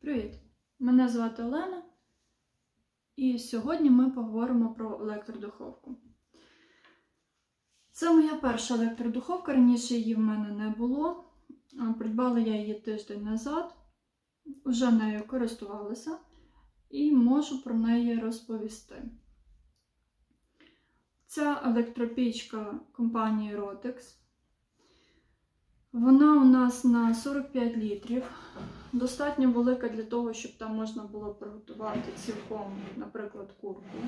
Привіт! Мене звати Олена, і сьогодні ми поговоримо про електродуховку. Це моя перша електродуховка, раніше її в мене не було. Придбала я її тиждень назад, вже нею користувалася і можу про неї розповісти. Ця електропічка компанії Rotex. Вона у нас на 45 літрів. Достатньо велика для того, щоб там можна було приготувати цілком, наприклад, курку.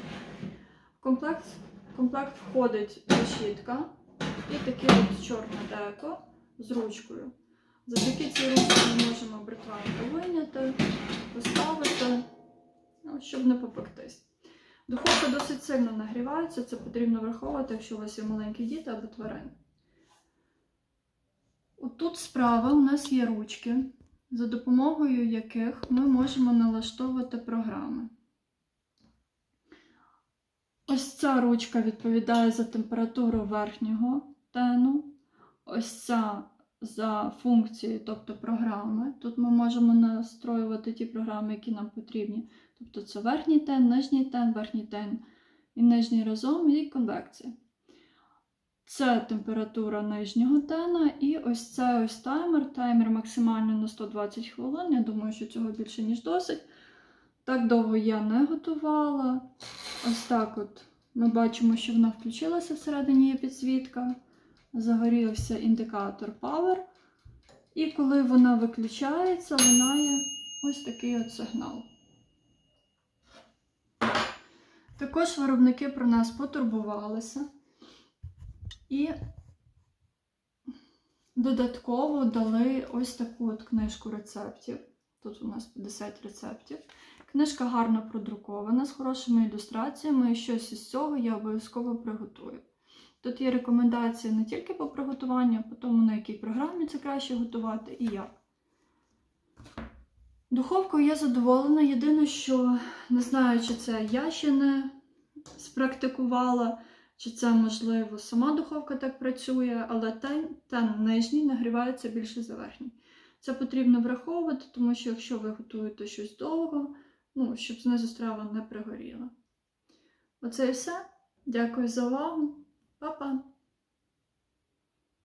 В комплект, в комплект входить решітка і таке от чорне деко з ручкою. Завдяки цій ручці ми можемо бритванку виняти, поставити, ну, щоб не попектись. Духовка досить сильно нагрівається, це потрібно враховувати, якщо у вас є маленькі діти або тварини. Отут справа у нас є ручки, за допомогою яких ми можемо налаштовувати програми. Ось ця ручка відповідає за температуру верхнього тену, ось ця за функції, тобто програми. Тут ми можемо настроювати ті програми, які нам потрібні. Тобто це верхній тен, нижній тен, верхній тен і нижній разом, і конвекція. Це температура нижнього тена, і ось це ось таймер. Таймер максимально на 120 хвилин. Я думаю, що цього більше, ніж досить. Так довго я не готувала. Ось так от ми бачимо, що вона включилася всередині є підсвітка. Загорівся індикатор Power. І коли вона виключається, лунає ось такий от сигнал. Також виробники про нас потурбувалися. І додатково дали ось таку от книжку рецептів. Тут у нас 50 рецептів. Книжка гарно продрукована, з хорошими ілюстраціями, і щось із цього я обов'язково приготую. Тут є рекомендації не тільки по приготуванню, а по тому, на якій програмі це краще готувати і як. Духовкою я задоволена. Єдине, що не знаю, чи це я ще не спрактикувала. Чи це, можливо, сама духовка так працює, але тен, тен нижній нагрівається більше за верхній. Це потрібно враховувати, тому що якщо ви готуєте щось довго, ну, щоб знизу страва не пригоріла. Оце і все. Дякую за увагу. Па-па!